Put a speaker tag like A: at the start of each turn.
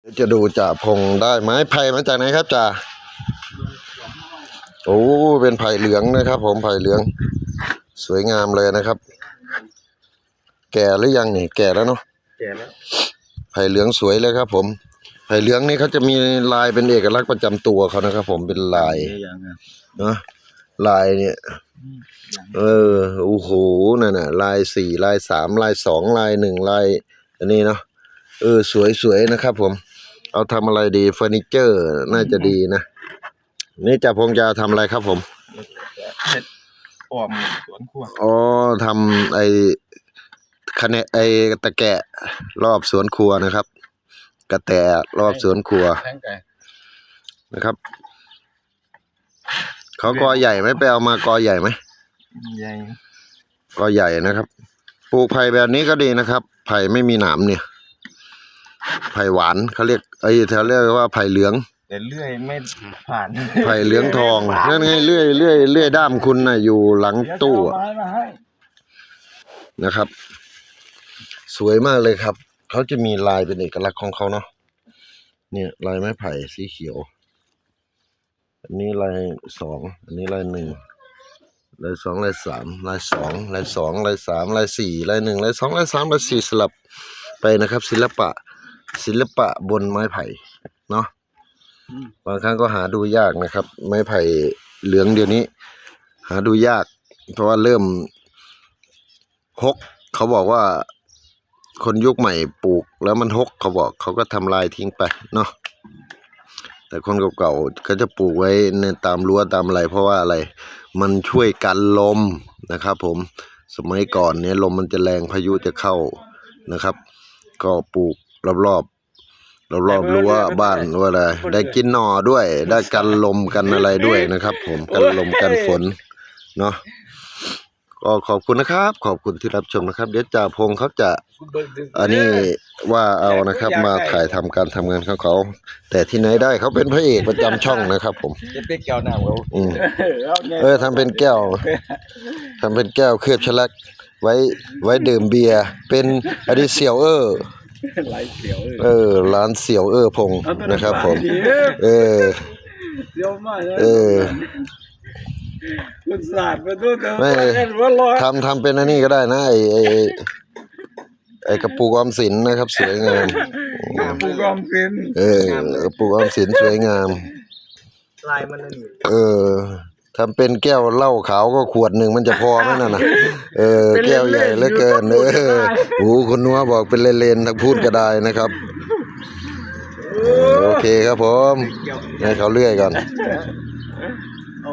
A: เดี๋ยวจะดูจ่าพงได้ไหมไผ่มาจากไหนครับจ่าโอ้เป็นไผ่เหลืองนะครับ ผมไผ่เหลือง สวยงามเลยนะครับ แก่หรือยังนี่ แก่แล้วเนาะ
B: แก่แล้ว
A: ไผ่เหลืองสวยเลยครับ ผมไผ่เหลืองนี่เขาจะมีลายเป็นเอกลักษณ์ประจำตัวเขานะครับ ผมเป็นลาย
B: ยังอะ
A: เนาะลายเนี่ย เออโอ้โหนั่นน่ะลายสี่ลายสามลายสองลายหนึ่งลายอันนี้เนาะ เออ สวยสวยนะครับ ผม เอาทำอะไรดีเฟอร์นิเจอร์น่าจะดีนะนี่จ่าพงจะทำอะไรครับ ผม
B: เห็ดออมสวนครัว
A: อ๋อทำไอคะแนนไอตะแกะรอบสวนครัวนะครับ กระแตรอบสวนครัว
B: แทงไก่
A: นะครับเขากอใหญ่ไหมไปเอามากอใหญ่ไหม
B: ใหญ่
A: กอใหญ่นะครับ ปลูกไผ่แบบนี้ก็ดีนะครับ ไผ่ไม่มีหนามเนี่ย ไผ่หวานเขาเรียกไอ้แถวเรียกว่าไผ่เหลือง
B: แต่เลื่อยไม่ผ่าน
A: ไผ่เหลืองทองนั่นไงเลื่อยเลื่อยเลื่อยด้ามคุณน่ะอยู่หลังตู้อะ
B: เดี๋ยวจะเอาไม้มาให้
A: นะครับ สวยมากเลยครับ เขาจะมีลายเป็นเอกลักษณ์ของเขาเนาะเนี่ยลายไม้ไผ่สีเขียว อันนี้ลายสองอันนี้ลายหนึ่งลายสองลายสามลายสองลายสองลายสามลายสี่ลายหนึ่งลายสองลายสามลายสี่สลับไปนะครับ ศิลปะ ศิลปะบนไม้ไผ่เนาะบางครั้งก็หาดูยากนะครับ ไม้ไผ่เหลืองเดี๋ยวนี้ หาดูยาก เพราะว่าเริ่มหกเขาบอกว่าคนยุคใหม่ปลูก แล้วมันหกเขาบอกเขาก็ทำลายทิ้งไปเนาะแต่คนเก่าๆเขาจะปลูกไว้ในตามรั้วตามอะไร เพราะว่าอะไร มันช่วยกันลมนะครับ ผมสมัยก่อนเนี่ยลมมันจะแรงพายุจะเข้านะครับ ก็ปลูก รอบๆรอบๆรั้วบ้านว่าอะไรได้กินหน่อด้วย ได้กันลมกันอะไรด้วยนะครับ ผมกันลมกันฝนเนาะก็ขอบคุณนะครับ ขอบคุณที่รับชมนะครับ เดี๋ยวจ่าพงเขาจะอันนี้ว่าเอานะครับ มาถ่ายทำการทำงานของเขา แต่ที่ไหนได้เขาเป็นพระเอกประจำช่องนะครับ ผม
B: จะเป็นแก้วน้ำเขา
A: อืม
B: เอาไง
A: เออทำเป็นแก้วทำเป็นแก้วเคลือบฉลักไว้ไว้ดื่มเบียร์เป็นอดีตเสี่ยวเออ
B: ไหลเสียว
A: เออ ร้านเสี่ยวเออพงนะครับ ผม เออ
B: เสียวมาก
A: เออ
B: คุณศาสตร์มาดูเถอะ
A: ไม่
B: ว่าร้อย
A: ทำทำเป็นอันนี้ก็ได้นะไอไอไอกระปุกออมสินนะครับสวยงาม
B: ผู้กองเป็น
A: เออกระปุกออมสินสวยงาม
B: ลายมันนั่นนี่
A: เออ ทำเป็นแก้วเหล้าขาวก็ขวดหนึ่งมันจะพอไหมนั่นน่ะ เออแก้วใหญ่เหลือเกิน เออโอ้คุณนัวบอกเป็นเลนๆทั้งพูดก็ได้นะครับโอเคครับผมให้เขาเลื่อยก่อน